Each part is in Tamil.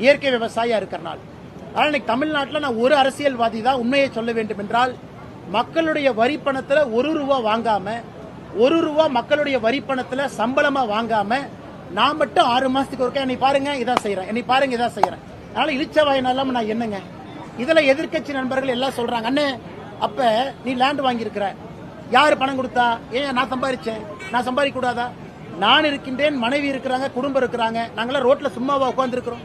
இயற்கை விவசாயியாக இருக்கிறனால் ஆனால் இன்னைக்கு தமிழ்நாட்டில் நான் ஒரு அரசியல்வாதி தான் உண்மையை சொல்ல வேண்டும் என்றால் மக்களுடைய வரி ஒரு ரூபா வாங்காம ஒரு ரூபா மக்களுடைய வரி சம்பளமாக வாங்காமல் வாங்காம நான் மட்டும் ஆறு மாதத்துக்கு ஒருக்கா என்னை பாருங்க இதான் செய்கிறேன் என்னை பாருங்க இதான் செய்யறேன் அதனால இழிச்சவாயினாலும் நான் என்னங்க? இதில் எதிர்க்கட்சி நண்பர்கள் எல்லாம் சொல்கிறாங்க அண்ணே அப்போ நீ லேண்ட் வாங்கியிருக்கிற. யார் பணம் கொடுத்தா? ஏன் நான் சம்பாதிச்சேன் நான் சம்பாதிக்கூடாதா நான் இருக்கின்றேன் மனைவி இருக்கிறாங்க குடும்பம் இருக்கிறாங்க. நாங்களாம் ரோட்டில் சும்மாவா உட்காந்துருக்குறோம்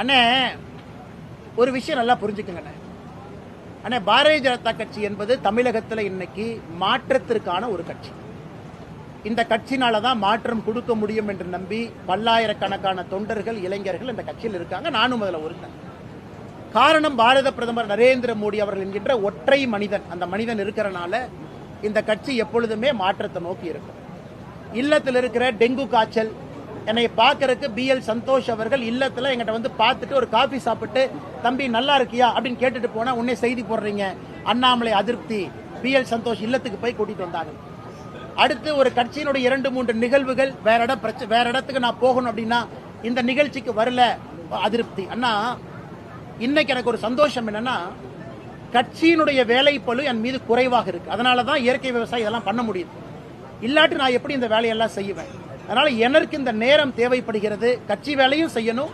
அண்ணே ஒரு விஷயம் நல்லா புரிஞ்சுக்குங்க அண்ணே. அண்ணே பாரதிய ஜனதா கட்சி என்பது தமிழகத்தில் இன்னைக்கு மாற்றத்திற்கான ஒரு கட்சி. இந்த கட்சினால தான் மாற்றம் கொடுக்க முடியும் என்று நம்பி பல்லாயிரக்கணக்கான தொண்டர்கள் இளைஞர்கள் இந்த கட்சியில் இருக்காங்க. நானும் அதில் ஒருத்தன். காரணம் பாரத பிரதமர் நரேந்திர மோடி அவர்கள் என்கின்ற ஒற்றை மனிதன். அந்த மனிதன் இருக்கிறனால இந்த கட்சி எப்பொழுதுமே மாற்றத்தை நோக்கி இருக்கும் இல்லத்தில் இருக்கிற டெங்கு காய்ச்சல் என்னை பார்க்கறதுக்கு பி எல் சந்தோஷ் அவர்கள் இல்லத்தில் எங்கிட்ட வந்து பார்த்துட்டு ஒரு காஃபி சாப்பிட்டு தம்பி நல்லா இருக்கியா? அப்படின்னு கேட்டுட்டு போனால் உன்னே செய்தி போடுறீங்க. அண்ணாமலை அதிருப்தி. பி எல் சந்தோஷ் இல்லத்துக்கு போய் கூட்டிகிட்டு வந்தாங்க. அடுத்து ஒரு கட்சியினுடைய இரண்டு மூன்று நிகழ்வுகள் வேற இடம் பிரச்ச வேற இடத்துக்கு நான் போகணும் அப்படின்னா இந்த நிகழ்ச்சிக்கு வரல. அதிருப்தி. அண்ணா இன்னைக்கு எனக்கு ஒரு சந்தோஷம் என்னன்னா கட்சியினுடைய வேலை பளு என் மீது குறைவாக இருக்கு. அதனால தான் இயற்கை விவசாயம் இதெல்லாம் பண்ண முடியுது. இல்லாட்டி நான் எப்படி இந்த வேலையெல்லாம் செய்வேன்? அதனால் எனக்கு இந்த நேரம் தேவைப்படுகிறது. கட்சி வேலையும் செய்யணும்.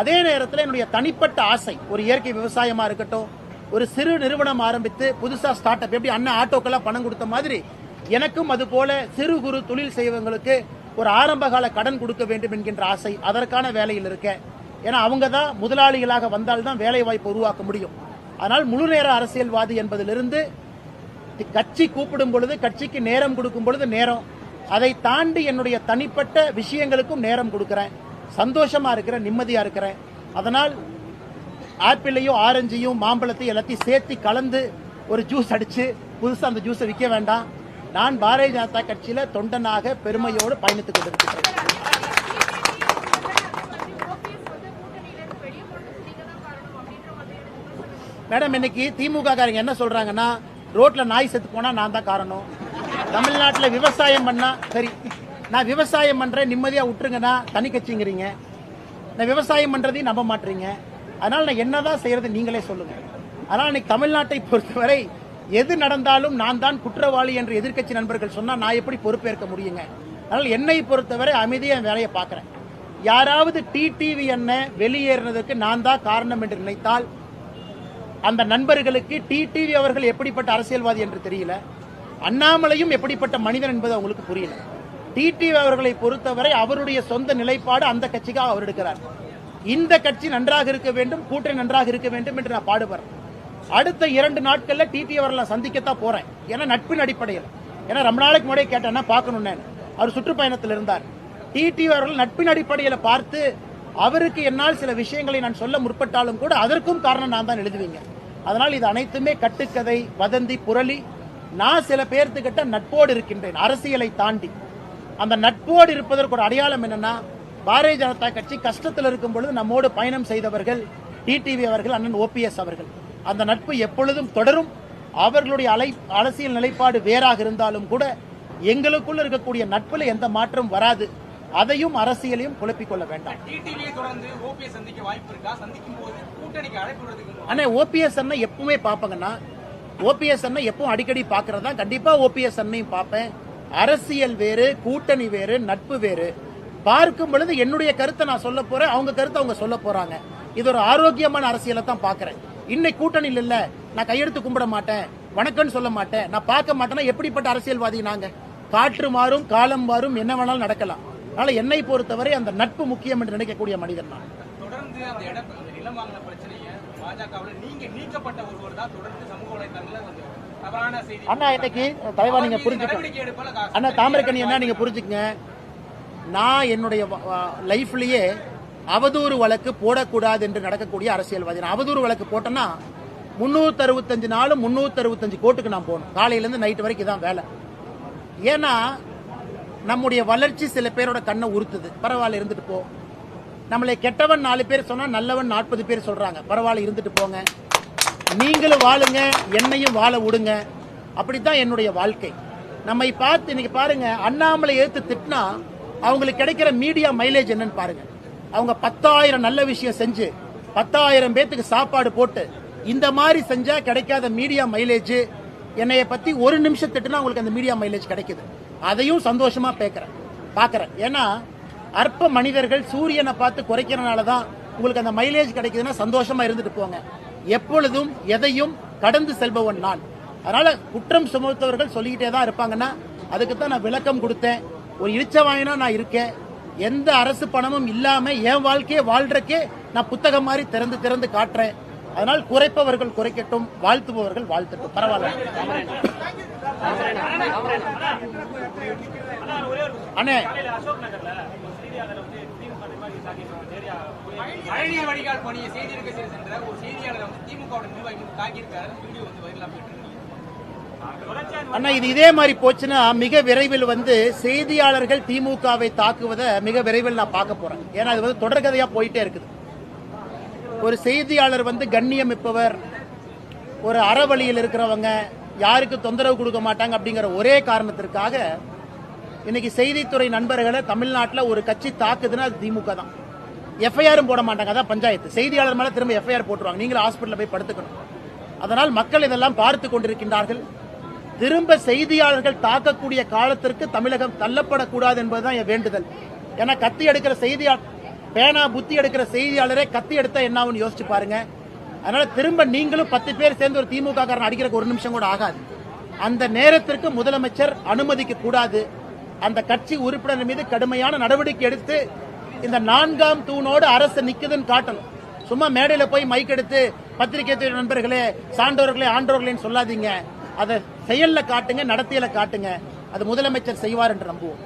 அதே நேரத்தில் என்னுடைய தனிப்பட்ட ஆசை ஒரு இயற்கை விவசாயமாக இருக்கட்டும் ஒரு சிறு நிறுவனம் ஆரம்பித்து புதுசாக ஸ்டார்ட் அப் எப்படி அண்ணன் ஆட்டோக்கெல்லாம் பணம் கொடுத்த மாதிரி எனக்கும் அது போல சிறு குறு தொழில் செய்வங்களுக்கு ஒரு ஆரம்பகால கடன் கொடுக்க வேண்டும் என்கின்ற ஆசை அதற்கான வேலையில் இருக்கேன் ஏன்னா அவங்க தான் முதலாளிகளாக வந்தால்தான் வேலை வாய்ப்பு உருவாக்க முடியும். அதனால் முழு நேர அரசியல்வாதி என்பதிலிருந்து கட்சி கூப்பிடும் பொழுது கட்சிக்கு நேரம் கொடுக்கும் பொழுது நேரம். அதை தாண்டி என்னுடைய தனிப்பட்ட விஷயங்களுக்கும் நேரம் கொடுக்குறேன். சந்தோஷமாக இருக்கிறேன் நிம்மதியாக இருக்கிறேன். அதனால் ஆப்பிளையும் ஆரஞ்சையும் மாம்பழத்தையும் எல்லாத்தையும் சேர்த்து கலந்து ஒரு ஜூஸ் அடித்து புதுசாக அந்த ஜூஸை விற்க வேண்டாம். நான் பாரதிய ஜனதா கட்சியில் தொண்டனாக பெருமையோடு பயணித்துக் கொண்டிருக்கிறேன். மேடம் இன்னைக்கு திமுக காரங்க என்ன சொல்றாங்கன்னா ரோட்ல நாய் செத்து போனா நான் தான் காரணம். தமிழ்நாட்டில் விவசாயம் பண்ணா சரி நான் விவசாயம் பண்றேன் நிம்மதியா விட்டுருங்கன்னா தனி கட்சிங்கிறீங்க. நான் விவசாயம் பண்றதையும் நம்ப மாட்டீங்க. அதனால நான் என்னதான் செய்யறது நீங்களே சொல்லுங்க. அதனால இன்னைக்கு தமிழ்நாட்டை பொறுத்தவரை எது நடந்தாலும் நான் தான் குற்றவாளி என்று எதிர்க்கட்சி நண்பர்கள் சொன்னா நான் எப்படி பொறுப்பேற்க முடியுங்க? அதனால என்னை பொறுத்தவரை அமைதியாக என் வேலையை பார்க்கறேன். யாராவது டிடிவி என்ன வெளியேறினதற்கு நான் தான் காரணம் என்று நினைத்தால் அந்த நண்பர்களுக்கு டிடிவி அவர்கள் எப்படிப்பட்ட அரசியல்வாதி என்று தெரியல. அண்ணாமலையும் எப்படிப்பட்ட மனிதன் என்பது அவங்களுக்கு புரியல. டிடிவி அவர்களை பொறுத்தவரை அவருடைய சொந்த நிலைப்பாடு அந்த கட்சிக்காக அவர் எடுக்கிறார். இந்த கட்சி நன்றாக இருக்க வேண்டும் கூட்டணி நன்றாக இருக்க வேண்டும் என்று நான் பாடுபடுறேன். அடுத்த இரண்டு நாட்கள்ல டிடி அவர்களை சந்திக்கத்தான் போறேன். ஏன்னா நட்பின் அடிப்படையில். ஏன்னா ரொம்ப நாளைக்கு முன்னாடியே கேட்டேன்னா பார்க்கணும் அவர் சுற்றுப்பயணத்தில் இருந்தார். டிடி அவர்கள் நட்பின் அடிப்படையில் பார்த்து அவருக்கு என்னால் சில விஷயங்களை நான் சொல்ல முற்பட்டாலும் கூட அதற்கும் காரணம் நான் தான் எழுதுவீங்க. அதனால் இது அனைத்துமே கட்டுக்கதை வதந்தி புரளி. நான் சில பேர்த்துக்கிட்ட நட்போடு இருக்கின்றேன் அரசியலை தாண்டி. அந்த நட்போடு இருப்பதற்கு ஒரு அடையாளம் என்னன்னா பாரதிய ஜனதா கட்சி கஷ்டத்தில் இருக்கும் பொழுது நம்மோடு பயணம் செய்தவர்கள் டிடிவி அவர்கள் அண்ணன் ஓபிஎஸ் அவர்கள். அந்த நட்பு எப்பொழுதும் தொடரும். அவர்களுடைய அலை அரசியல் நிலைப்பாடு வேறாக இருந்தாலும் கூட எங்களுக்குள்ள இருக்கக்கூடிய நட்புல எந்த மாற்றம் வராது. அதையும் அரசியலையும் குழப்பிக் கொள்ள வேண்டாம். தொடர்ந்து ஓபிஎஸ் அண்ணா அண்ணா எப்பவுமே பார்ப்பேங்கண்ணா ஓபிஎஸ் அண்ணன் எப்பவும் அடிக்கடி பார்க்கறதா? கண்டிப்பா ஓபிஎஸ் அண்ணையும் பார்ப்பேன். அரசியல் வேறு கூட்டணி வேறு நட்பு வேறு. பார்க்கும் பொழுது என்னுடைய கருத்தை நான் சொல்ல போறேன் அவங்க கருத்தை அவங்க சொல்ல போறாங்க. இது ஒரு ஆரோக்கியமான அரசியலை தான் பார்க்குறேன். இன்னைக்கு கூட்டணியில் இல்ல நான் கையெடுத்து கும்பிட மாட்டேன் வணக்கம்னு சொல்ல மாட்டேன். நான் பார்க்க மாட்டேன்னா எப்படிப்பட்ட அரசியல்வாதி நாங்க? காற்று மாறும் காலம் மாறும் என்ன வேணாலும் நடக்கலாம். அதனால என்னை பொறுத்தவரை அந்த நட்பு முக்கியம் என்று நினைக்கக்கூடிய மனிதன் நான். தொடர்ந்து அந்த இடம் நிலம் வாங்கின பிரச்சனையை பாஜகவில் நீங்க நீக்கப்பட்ட ஒருவர் தான் தொடர்ந்து சமூக வலைதளங்கள்ல வந்து தவறான செய்தி அண்ணா இன்னைக்கு தலைவா நீங்க அவர் மீது புரிஞ்சுக்கணும் நடவடிக்கை எடுப்பால கா- அண்ணா தாமிரக்கணி என்ன நீங்க புரிஞ்சுக்கங்க. நான் என்னுடைய லைஃப்லயே அவதூறு வழக்கு போடக்கூடாது என்று நடக்கக்கூடிய அரசியல்வாதி. நான் அவதூறு வழக்கு போட்டேன்னா முன்னூத்தி அறுபத்தஞ்சு நாளும் முன்னூத்தி அறுபத்தஞ்சு கோர்ட்டுக்கு நான் போகணும். காலையில இருந்து நைட் வரைக்கும் தான் வேலை. ஏன்னா நம்முடைய வளர்ச்சி சில பேரோட கண்ணை உறுத்துது. பரவாயில்ல இருந்துட்டு போ. நம்மளை கெட்டவன் நாலு பேர் சொன்னா நல்லவன் நாற்பது பேர் சொல்றாங்க. பரவாயில்ல இருந்துட்டு போங்க. நீங்களும் வாழுங்க என்னையும் வாழ விடுங்க. அப்படித்தான் என்னுடைய வாழ்க்கை. நம்மை பார்த்து இன்னைக்கு பாருங்க அண்ணாமலை எடுத்து திட்டினா அவங்களுக்கு கிடைக்கிற மீடியா மைலேஜ் என்னன்னு பாருங்க. அவங்க பத்தாயிரம் நல்ல விஷயம் செஞ்சு பத்தாயிரம் பேத்துக்கு சாப்பாடு போட்டு இந்த மாதிரி செஞ்சா கிடைக்காத மீடியா மைலேஜ் என்னைய பத்தி ஒரு நிமிஷம் திட்டுனா அவங்களுக்கு அந்த மீடியா மைலேஜ் கிடைக்குது. அதையும் சந்தோஷமா பேக்கிறேன். பாக்குறேன். ஏன்னா அற்ப மனிதர்கள் சூரியனை பார்த்து குறைக்கிறனால தான் உங்களுக்கு அந்த மைலேஜ் கிடைக்குதுன்னா சந்தோஷமா இருந்துட்டு போங்க. எப்பொழுதும் எதையும் கடந்து செல்பவன் நான். அதனால குற்றம் சுமத்தவர்கள் சொல்லிக்கிட்டே தான் இருப்பாங்கன்னா அதுக்கு தான் நான் விளக்கம் கொடுத்தேன். ஒரு இழிச்சவாயனா நான் இருக்கேன். எந்த அரசு பணமும் இல்லாம என் வாழ்க்கையை வாழ்றக்கே நான் புத்தகம் மாதிரி திறந்து திறந்து காட்டுறேன். அதனால் குறைப்பவர்கள் குறைக்கட்டும் வாழ்த்துபவர்கள் வாழ்த்தட்டும். பரவாயில்ல. அண்ணே மழைநீர் வடிகால் பணியை செய்தி சென்ற ஒரு செய்தியாளர் வந்து திமுக நிர்வாகி தாக்கியிருக்காரு. வீடியோ வந்து வைரலாம் அண்ணா இது இதே மாதிரி போச்சுன்னா மிக விரைவில் வந்து செய்தியாளர்கள் திமுகவை தாக்குவதை மிக விரைவில் நான் பார்க்க போறேன். ஏன்னா அது வந்து தொடர்கதையா போயிட்டே இருக்குது. ஒரு செய்தியாளர் வந்து கண்ணியமிப்பவர் ஒரு அறவழியில் இருக்கிறவங்க யாருக்கு தொந்தரவு கொடுக்க மாட்டாங்க அப்படிங்கிற ஒரே காரணத்திற்காக இன்னைக்கு செய்தித்துறை நண்பர்களை தமிழ்நாட்டில் ஒரு கட்சி தாக்குதுன்னா அது திமுக தான். எஃப்ஐஆரும் போட மாட்டாங்க. அதான் பஞ்சாயத்து. செய்தியாளர் மேலே திரும்ப எஃப்ஐஆர் போட்டுருவாங்க. நீங்களும் ஹாஸ்பிட்டலில் போய் படுத்துக்கணும். அதனால் மக்கள் இதெல்லாம் பார்த்து கொண்டிருக்கின்றார்கள். திரும்ப செய்தியாளர்கள் தாக்கக்கூடிய காலத்திற்கு தமிழகம் தள்ளப்படக்கூடாது என்பதுதான் என் வேண்டுதல். ஏன்னா கத்தி எடுக்கிற செய்தியாளர் பேனா புத்தி எடுக்கிற செய்தியாளரே கத்தி எடுத்தா என்ன யோசிச்சு பாருங்க. அதனால திரும்ப நீங்களும் பத்து பேர் சேர்ந்து ஒரு திமுக காரன் அடிக்கிறக்கு ஒரு நிமிஷம் கூட ஆகாது. அந்த நேரத்திற்கு முதலமைச்சர் அனுமதிக்க கூடாது அந்த கட்சி உறுப்பினர் மீது கடுமையான நடவடிக்கை எடுத்து இந்த நான்காம் தூணோடு அரசு நிக்குதுன்னு காட்டணும். சும்மா மேடையில போய் மைக் எடுத்து பத்திரிகை துறை நண்பர்களே சான்றோர்களே ஆண்டோர்களேன்னு சொல்லாதீங்க. அதை செயல்ல காட்டுங்க நடத்தியல காட்டுங்க. அது முதலமைச்சர் செய்வார் என்று நம்புவோம்.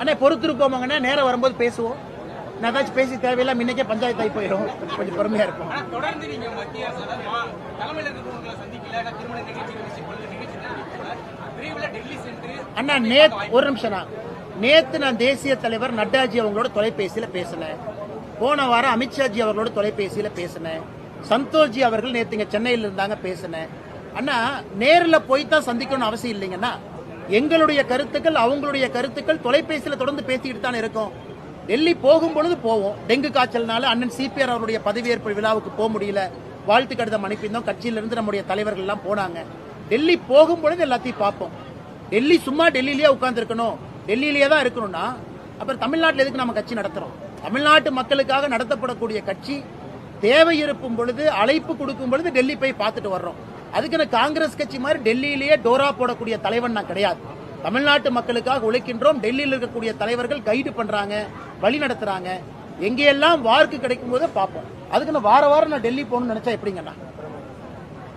அண்ணே பொறுத்திருக்கோமாங்கண்ணே நேரம் வரும்போது பேசுவோம். நான் ஏதாச்சும் பேசி தேவையில்லாம இன்னைக்கே பஞ்சாயத்து ஆகி போயிடும் கொஞ்சம் பொறுமையா இருக்கும் தொடர்ந்து நீங்க மத்திய தலைமையில இருக்கிறவங்களை சந்திக்கல திருமண நிகழ்ச்சி அண்ணா நேத் ஒரு நிமிஷம்ண்ணா நேத்து நான் தேசிய தலைவர் நட்டாஜி அவங்களோட தொலைபேசியில பேசினேன். போன வாரம் அமித்ஷாஜி அவர்களோட தொலைபேசியில பேசினேன். சந்தோஷ்ஜி அவர்கள் நேத்து இங்க சென்னையில் இருந்தாங்க பேசினேன். அண்ணா நேர்ல போய் தான் சந்திக்கணும்னு அவசியம் இல்லைங்கண்ணா. எங்களுடைய கருத்துக்கள் அவங்களுடைய கருத்துக்கள் தொலைபேசியில தொடர்ந்து பேசிக்கிட்டு தானே இருக்கோம். டெல்லி போகும் பொழுது போவோம். டெங்கு காய்ச்சல்னால அண்ணன் சிபிஆர் அவருடைய பதவியேற்பு விழாவுக்கு போக முடியல. வாழ்த்து கடிதம் அனுப்பியிருந்தோம். கட்சியிலிருந்து நம்முடைய தலைவர்கள் எல்லாம் போனாங்க. டெல்லி போகும் பொழுது எல்லாத்தையும் பார்ப்போம். டெல்லி சும்மா டெல்லியிலேயே உட்காந்துருக்கணும் டெல்லியிலேயே தான் இருக்கணும்னா அப்புறம் தமிழ்நாட்டில் எதுக்கு நம்ம கட்சி நடத்துறோம்? தமிழ்நாட்டு மக்களுக்காக நடத்தப்படக்கூடிய கட்சி தேவை இருக்கும் பொழுது அழைப்பு கொடுக்கும் பொழுது டெல்லி போய் பார்த்துட்டு வர்றோம். அதுக்கு காங்கிரஸ் கட்சி மாதிரி டெல்லியிலேயே டோரா போடக்கூடிய தலைவன் நான் கிடையாது. தமிழ்நாட்டு மக்களுக்காக உழைக்கின்றோம். டெல்லியில் இருக்கக்கூடிய தலைவர்கள் கைடு பண்றாங்க வழி நடத்துறாங்க. எங்கேயெல்லாம் வார்க்கு கிடைக்கும் போது பார்ப்போம். அதுக்கு நான் வார வாரம் நான் டெல்லி போகணும்னு நினைச்சா எப்படிங்கண்ணா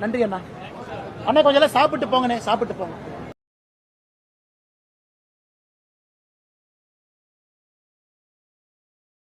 நன்றி அண்ணா. அண்ணா கொஞ்சம் சாப்பிட்டு போங்கண்ணே சாப்பிட்டு போங்க.